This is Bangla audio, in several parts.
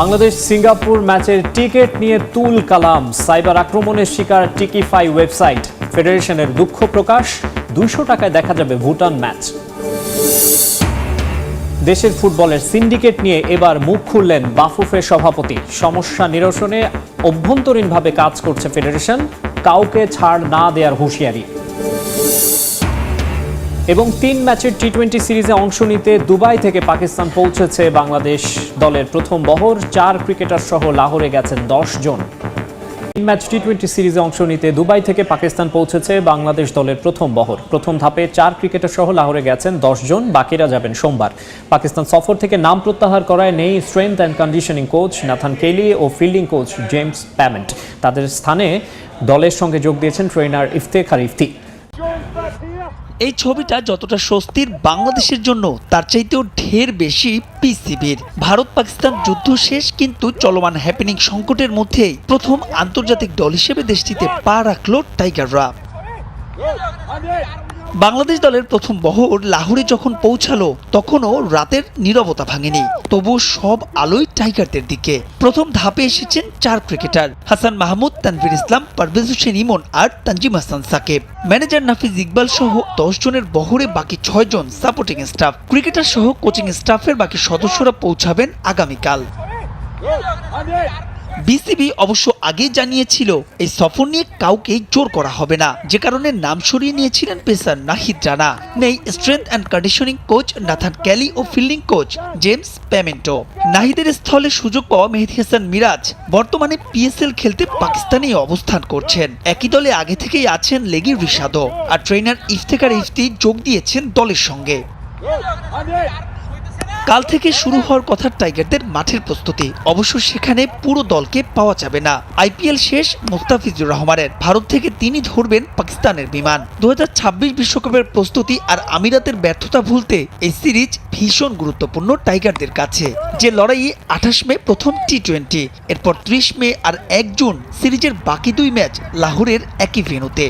বাংলাদেশ সিঙ্গাপুর ম্যাচের টিকিট নিয়ে তুল কালাম। সাইবার আক্রমণের শিকার টিকিফাই ওয়েবসাইট। ফেডারেশনের দুঃখ প্রকাশ, দুইশো টাকায় দেখা যাবে ভুটান ম্যাচ। দেশের ফুটবলের সিন্ডিকেট নিয়ে এবার মুখ খুললেন বাফুফের সভাপতি। সমস্যা নিরসনে অভ্যন্তরীণভাবে কাজ করছে ফেডারেশন, কাউকে ছাড় না দেওয়ার হুঁশিয়ারি। এবং তিন ম্যাচের টি টোয়েন্টি সিরিজে অংশ নিতে দুবাই থেকে পাকিস্তান পৌঁছেছে বাংলাদেশ দলের প্রথম বহর। চার ক্রিকেটার সহ লাহোরে গেছেন দশ জন। তিন ম্যাচ টি টোয়েন্টি সিরিজে অংশ নিতে দুবাই থেকে পাকিস্তান পৌঁছেছে বাংলাদেশ দলের প্রথম বহর। প্রথম ধাপে চার ক্রিকেটার সহ লাহোরে গেছেন জন, বাকিরা যাবেন সোমবার। পাকিস্তান সফর থেকে নাম প্রত্যাহার করায় নেই strength and conditioning coach Nathan Kelly O fielding coach James Pamment তাদের স্থানে দলের সঙ্গে যোগ দিয়েছেন ট্রেনার ইফতেখার ইফতি। এই ছবিটা যতটা স্বস্তির বাংলাদেশের জন্য, তার চাইতেও ঢের বেশি পিসিবির ভারত পাকিস্তান যুদ্ধ শেষ, কিন্তু চলমান হ্যাপেনিং সংকটের মধ্যেই প্রথম আন্তর্জাতিক দল হিসেবে দেশটিতে পা রাখল টাইগাররা বাংলাদেশ দলের প্রথম বহর লাহোরে যখন পৌঁছালো, তখনও রাতের নীরবতা ভাঙেনি। তবু সব আলোই টাইগারদের দিকে। প্রথম ধাপে এসেছেন চার ক্রিকেটার, হাসান মাহমুদ, তানভীর ইসলাম, পারভেজ হোসেন ইমন আর তানজিম হাসান সাকিব। ম্যানেজার নাফিজ ইকবাল সহ দশ জনের বহরে বাকি ছয় জন সাপোর্টিং স্টাফ। ক্রিকেটার সহ কোচিং স্টাফের বাকি সদস্যরা পৌঁছাবেন আগামীকাল। বিসিবি অবশ্য আগেই জানিয়েছিল, এই সফর নিয়ে কাউকে জোর করা হবে না। যে কারণে নাম সরিয়ে নিয়েছিলেন পেসার নাহিদ রানা। নেই strength and conditioning coach Nathan Kelly O fielding coach James প্যামেন্টো নাহিদের স্থলে সুযোগ পাওয়া মেহেদি হাসান মিরাজ বর্তমানে পিএসএল খেলতে পাকিস্তানে অবস্থান করছেন। একই দলে আগে থেকেই আছেন লেগি রিশাদও। আর ট্রেনার ইফতেকার ইফতি যোগ দিয়েছেন দলের সঙ্গে। কাল থেকে শুরু হওয়ার কথা টাইগারদের মাঠের প্রস্তুতি। অবশ্য সেখানে পুরো দলকে পাওয়া যাবে না। আইপিএল শেষ মুস্তাফিজুর রহমানের। ভারত থেকে তিনি ধরবেন পাকিস্তানের বিমান। দু বিশ্বকাপের প্রস্তুতি আর আমিরাতের ব্যর্থতা ভুলতে এই সিরিজ ভীষণ গুরুত্বপূর্ণ টাইগারদের কাছে। যে লড়াইয়ে আঠাশ মে প্রথম টি টোয়েন্টি এরপর ত্রিশ মে আর এক জুন সিরিজের বাকি দুই ম্যাচ লাহোরের একই ভেন্যুতে।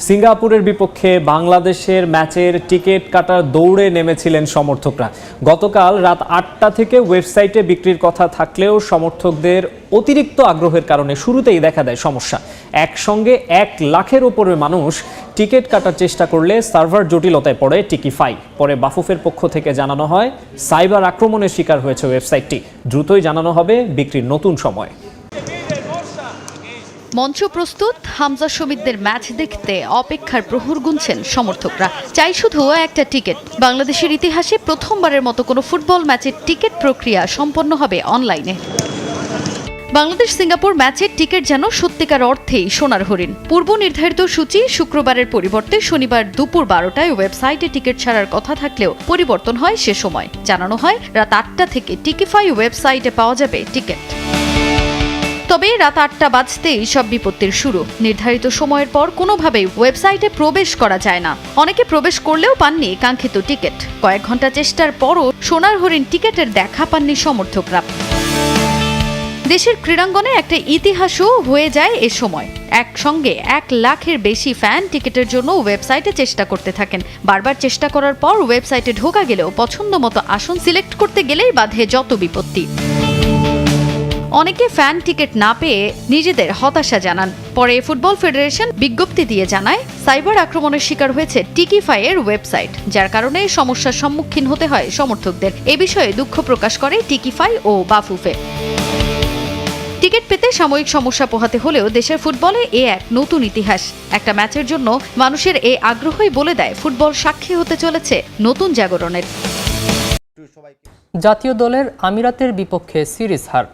সিঙ্গাপুরের বিপক্ষে বাংলাদেশের ম্যাচের টিকিট কাটার দৌড়ে নেমেছিলেন সমর্থকরা। গতকাল রাত আটটা থেকে ওয়েবসাইটে বিক্রির কথা থাকলেও সমর্থকদের অতিরিক্ত আগ্রহের কারণে শুরুতেই দেখা দেয় সমস্যা। একসঙ্গে এক লাখের ওপরে মানুষ টিকিট কাটার চেষ্টা করলে সার্ভার জটিলতায় পড়ে টিকিফাই। পরে বাফুফের পক্ষ থেকে জানানো হয়, সাইবার আক্রমণের শিকার হয়েছে ওয়েবসাইটটি। দ্রুতই জানানো হবে বিক্রির নতুন সময়। মঞ্চ প্রস্তুত, হামজা সমিতদের ম্যাচ দেখতে অপেক্ষার প্রহর গুনছেন সমর্থকরা। চাই শুধু একটা টিকিট। বাংলাদেশের ইতিহাসে প্রথমবারের মতো কোনো ফুটবল ম্যাচের টিকিট প্রক্রিয়া সম্পন্ন হবে অনলাইনে। বাংলাদেশ সিঙ্গাপুর ম্যাচের টিকিট যেন সত্যিকার অর্থেই সোনার হরিণ। পূর্ব নির্ধারিত সূচি শুক্রবারের পরিবর্তে শনিবার দুপুর বারোটায় ওয়েবসাইটে টিকিট ছাড়ার কথা থাকলেও পরিবর্তন হয় সে সময়। জানানো হয়, রাত আটটা থেকে টিকিফাই ওয়েবসাইটে পাওয়া যাবে টিকিট। তবে রাত আটটা বাজতেই সব বিপত্তির শুরু। নির্ধারিত সময়ের পর কোনোভাবেই ওয়েবসাইটে প্রবেশ করা যায় না। অনেকে প্রবেশ করলেও পাননি কাঙ্ক্ষিত টিকিট। কয়েক ঘণ্টা চেষ্টার পরও সোনার হরিণ টিকিটের দেখা পাননি সমর্থকরা। দেশের ক্রীড়াঙ্গনে একটা ইতিহাসও হয়ে যায় এ সময়। একসঙ্গে এক লাখের বেশি ফ্যান টিকিটের জন্য ওয়েবসাইটে চেষ্টা করতে থাকেন। বারবার চেষ্টা করার পর ওয়েবসাইটে ঢোকা গেলেও পছন্দ মতো আসন সিলেক্ট করতে গেলেই বাধে যত বিপত্তি। অনেকে ফ্যান টিকিট না পেয়ে নিজেদের হতাশা জানান। পরে ফুটবল ফেডারেশন বিজ্ঞপ্তি দিয়ে জানায়, সাইবার আক্রমণের শিকার হয়েছে টিকিফাইয়ের ওয়েবসাইট যার কারণে সমস্যার সম্মুখীন হতে হয় সমর্থকদের। এ বিষয়ে দুঃখ প্রকাশ করে টিকিফাই ও বাফুফে টিকিট পেতে সাময়িক সমস্যা পোহাতে হলেও দেশের ফুটবলে এ এক নতুন ইতিহাস। একটা ম্যাচের জন্য মানুষের এই আগ্রহই বলে দেয়, ফুটবল সাক্ষী হতে চলেছে নতুন জাগরণের। জাতীয় দলের আমিরাতের বিপক্ষে সিরিজ হার।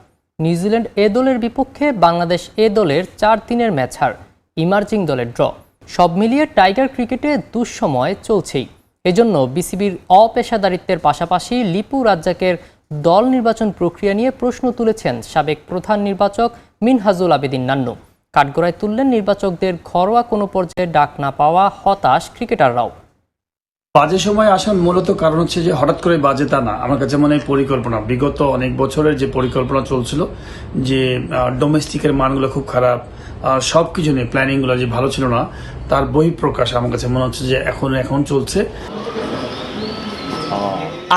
নিউজিল্যান্ড এ দলের বিপক্ষে বাংলাদেশ এ দলের চার তিনের ম্যাচ হার, ইমার্জিং দলের ড্র। সব মিলিয়ে টাইগার ক্রিকেটে দুঃসময় চলছেই। এজন্য বিসিবির অপেশাদারিত্বের পাশাপাশি লিপু রাজ্জাকের দল নির্বাচন প্রক্রিয়া নিয়ে প্রশ্ন তুলেছেন সাবেক প্রধান নির্বাচক মিনহাজুল আবেদিন নান্নু। কাঠগড়ায় তুললেন নির্বাচকদের ঘরোয়া কোনো পর্যায়ে ডাক না পাওয়া হতাশ ক্রিকেটাররাও। বাজে সময় আসার মূলত কারণ হচ্ছে যে হঠাৎ করে বাজে তা না। আমার কাছে মনে হয় পরিকল্পনা। বিগত অনেক বছরের যে পরিকল্পনা চলছিল, যে ডোমেস্টিকের মানগুলো খুব খারাপ সব কিছু নিয়ে প্ল্যানিংগুলো যে ভালো ছিল না, তার বহিঃপ্রকাশ আমার কাছে মনে হচ্ছে যে এখন এখন চলছে।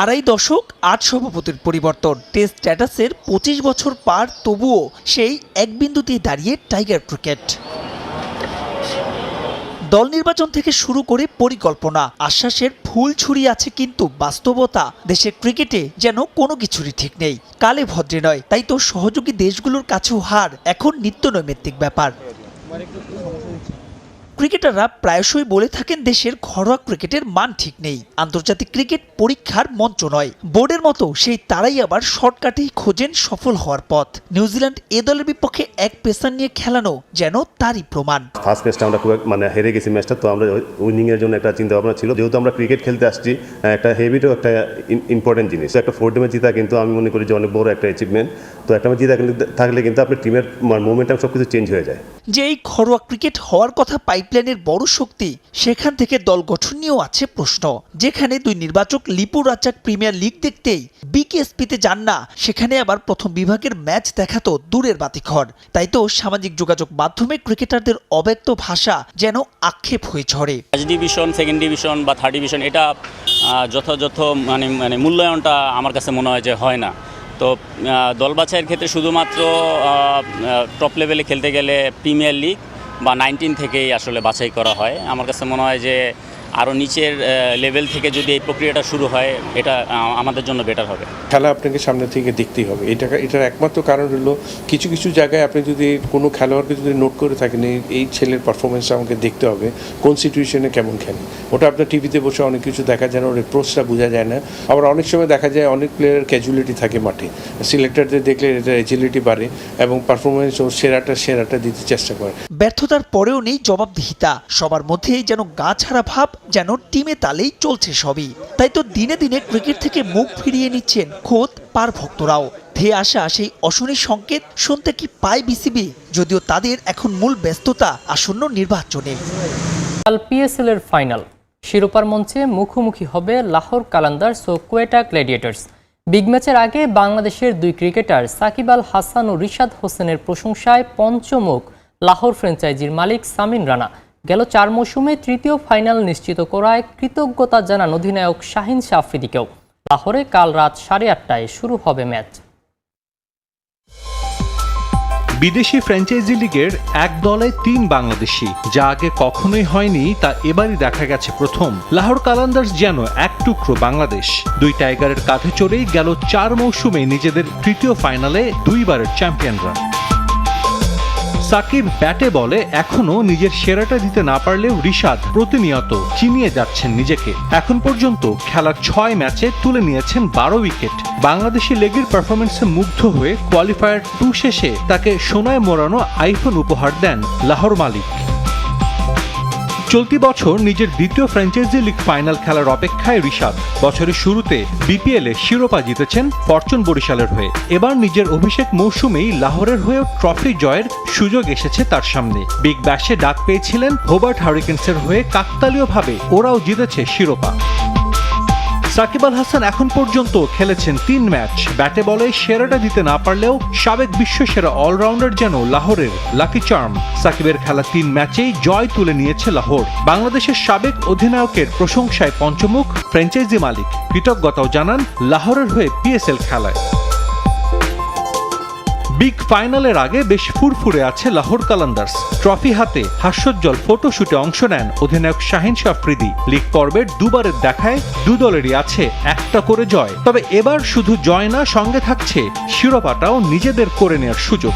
আড়াই দশক আট সভাপতির পরিবর্তন। টেস্ট স্ট্যাটাসের পঁচিশ বছর পার, তবুও সেই এক বিন্দুতেই দাঁড়িয়ে টাইগার ক্রিকেট দল নির্বাচন থেকে শুরু করে পরিকল্পনা। আশ্বাসের ফুল ছুরি আছে কিন্তু বাস্তবতা। দেশের ক্রিকেটে যেন কোনো কিছুরই ঠিক নেই। কালে ভদ্রে নয়, তাই তো সহযোগী দেশগুলোর কাছেও হার। এখন নিত্য নৈমিত্তিক ব্যাপার। ক্রিকেটাররা প্রায়শই বলে থাকেন দেশের ঘরোয়া ক্রিকেটের মান ঠিক নেই। আন্তর্জাতিক ক্রিকেট পরীক্ষার মঞ্চ নয়। বোর্ডের মতো সেই তারাই আবার শর্টকাটেই খোঁজেন সফল হওয়ার পথ। নিউজিল্যান্ড এ দলের বিপক্ষে এক পেসার নিয়ে খেলানো যেন তারই প্রমাণ। ফার্স্ট ম্যাচটা আমরা খুব মানে হেরে গেছি ম্যাচটা তো আমরা উইনিং এর জন্য একটা চিন্তা ভাবনা ছিল। যেহেতু আমরা ক্রিকেট খেলতে আসছি একটা হেভিটও একটা ইম্পর্টেন্ট জিনিস। একটা ফোর্থ ম্যাচ জিতা কিন্তু আমি মনে করি যে অনেক বড় একটা অ্যাচিভমেন্ট তো একটা ম্যাচ জিতা থাকলে কিন্তু আপনার টিমের মোমেন্টাম সব কিছু চেঞ্জ হয়ে যায়। যে এই ঘরোয়া ক্রিকেট হওয়ার কথা পাইপলাইনের বড় শক্তি, সেখান থেকে দল গঠন নিয়েও আছে প্রশ্ন। যেখানে দুই নির্বাচক লিপু রাজ্জাক প্রিমিয়ার লিগ দেখতেই বিকেএসপিতে যান না, সেখানে আবার প্রথম বিভাগের ম্যাচ দেখা তো দূরের বাতিঘর। তাই তো সামাজিক যোগাযোগ মাধ্যমে ক্রিকেটারদের অব্যক্ত ভাষা যেন আক্ষেপ হয়ে ঝরে। ফার্স্ট ডিভিশন সেকেন্ড ডিভিশন বা থার্ড ডিভিশন এটা যথাযথ মানে মানে মূল্যায়নটা আমার কাছে মনে হয় যে হয় না। তো দল বাছাইয়ের ক্ষেত্রে শুধুমাত্র টপ লেভেলে খেলতে গেলে প্রিমিয়ার লিগ বা নাইনটিন থেকেই আসলে বাছাই করা হয়। আমার কাছে মনে হয় যে আরও নিচের লেভেল থেকে যদি এই প্রক্রিয়াটা শুরু হয় এটা আমাদের জন্য বেটার হবে। খেলা আপনাকে সামনে থেকে দেখতেই হবে। এটা এটার একমাত্র কারণ হলো কিছু কিছু জায়গায় আপনি যদি কোনো খেলোয়াড়কে যদি নোট করে থাকেন এই- ছেলের পারফরমেন্সটা আমাকে দেখতে হবে কোন সিচুয়েশনে কেমন খেলে। ওটা আপনার টিভিতে বসে অনেক কিছু দেখা যায় না ওর অ্যাপ্রোচটা বোঝা যায় না। আবার অনেক সময় দেখা যায় অনেক প্লেয়ার ক্যাজুয়ালিটি থাকে মাঠে। সিলেক্টরদের দেখলে এটা এজিলিটি বাড়ে এবং পারফরমেন্স ও সেরাটা সেরাটা দিতে চেষ্টা করে। ব্যর্থতার পরেও নেই জবাবদিহিতা। সবার মধ্যেই যেন গা ছাড়া ভাব যেন টিমে তালেই চলছে সবই। তাই তো দিনে দিনে ক্রিকেট থেকে মুখ ফিরিয়ে নিচ্ছেন খোদ পার ভক্তরাও। ধেয়ে আসা সেই অশনি সংকেত শুনতে কি পায় বিসিবি? যদিও তাদের এখন মূল ব্যস্ততা আসন্ন নির্বাচনে। কাল পিএসএল এর ফাইনাল। শিরোপার মঞ্চে মুখোমুখি হবে লাহোর কালান্দার সো কোয়েটা গ্ল্যাডিয়েটার্স। বিগ ম্যাচের আগে বাংলাদেশের দুই ক্রিকেটার সাকিব আল হাসান ও রিশাদ হোসেনের প্রশংসায় পঞ্চমুখ লাহোর ফ্র্যাঞ্চাইজির মালিক সামিন রানা। গেল চার মৌসুমে তৃতীয় ফাইনাল নিশ্চিত করায় কৃতজ্ঞতা জানান অধিনায়ক শাহিন শাহ আফ্রিদিকেও লাহোরে কাল রাত সাড়ে আটটায় শুরু হবে ম্যাচ। বিদেশি ফ্র্যাঞ্চাইজি লিগের এক দলে তিন বাংলাদেশি, যা আগে কখনোই হয়নি, তা এবারই দেখা গেছে প্রথম। লাহোর কালান্দার্স যেন এক টুকরো বাংলাদেশ। দুই টাইগারের কাঁধে চড়েই গেল চার মৌসুমে নিজেদের তৃতীয় ফাইনালে দুইবারের চ্যাম্পিয়নরা। সাকিব ব্যাটে বলে এখনও নিজের সেরাটা দিতে না পারলেও রিশাদ প্রতিনিয়ত চিনিয়ে যাচ্ছেন নিজেকে। এখন পর্যন্ত খেলার ছয় ম্যাচে তুলে নিয়েছেন বারো উইকেট। বাংলাদেশি লেগের পারফরমেন্সে মুগ্ধ হয়ে কোয়ালিফায়ার টু শেষে তাকে সোনায় মোড়ানো আইফোন উপহার দেন লাহোর মালিক। চলতি বছর নিজের দ্বিতীয় ফ্র্যাঞ্চাইজি লিগ ফাইনাল খেলার অপেক্ষায় ঋষাদ বছরের শুরুতে বিপিএল শিরোপা জিতেছেন ফরচুন বরিশালের হয়ে। এবার নিজের অভিষেক মৌসুমেই লাহোরের হয়ে ট্রফি জয়ের সুযোগ এসেছে তার সামনে। বিগ ব্যাশে ডাক পেয়েছিলেন হোবার্ট হারিকেন্সের হয়ে কাকতালীয়ভাবে ওরাও জিতেছে শিরোপা। সাকিব আল হাসান এখন পর্যন্ত খেলেছেন তিন ম্যাচ। ব্যাটে বলে সেরাটা দিতে না পারলেও সাবেক বিশ্বসেরা অলরাউন্ডার যেন লাহোরের লাকি চার্ম। সাকিবের খেলা তিন ম্যাচেই জয় তুলে নিয়েছে লাহোর। বাংলাদেশের সাবেক অধিনায়কের প্রশংসায় পঞ্চমুখ ফ্র্যাঞ্চাইজি মালিক। কৃতজ্ঞতাও জানান লাহোরের হয়ে পিএসএল খেলায়। বিগ ফাইনালের আগে বেশ ফুরফুরে আছে লাহোর কালান্দার্স ট্রফি হাতে হাস্যোজ্জ্বল ফটোশুটে অংশ নেন অধিনায়ক শাহিন শাফ্রিদি। লিগ পর্বের দুবারের দেখায় দু দলেরই আছে একটা করে জয়। তবে এবার শুধু জয় না, সঙ্গে থাকছে শিরোপাটাও নিজেদের করে নেওয়ার সুযোগ।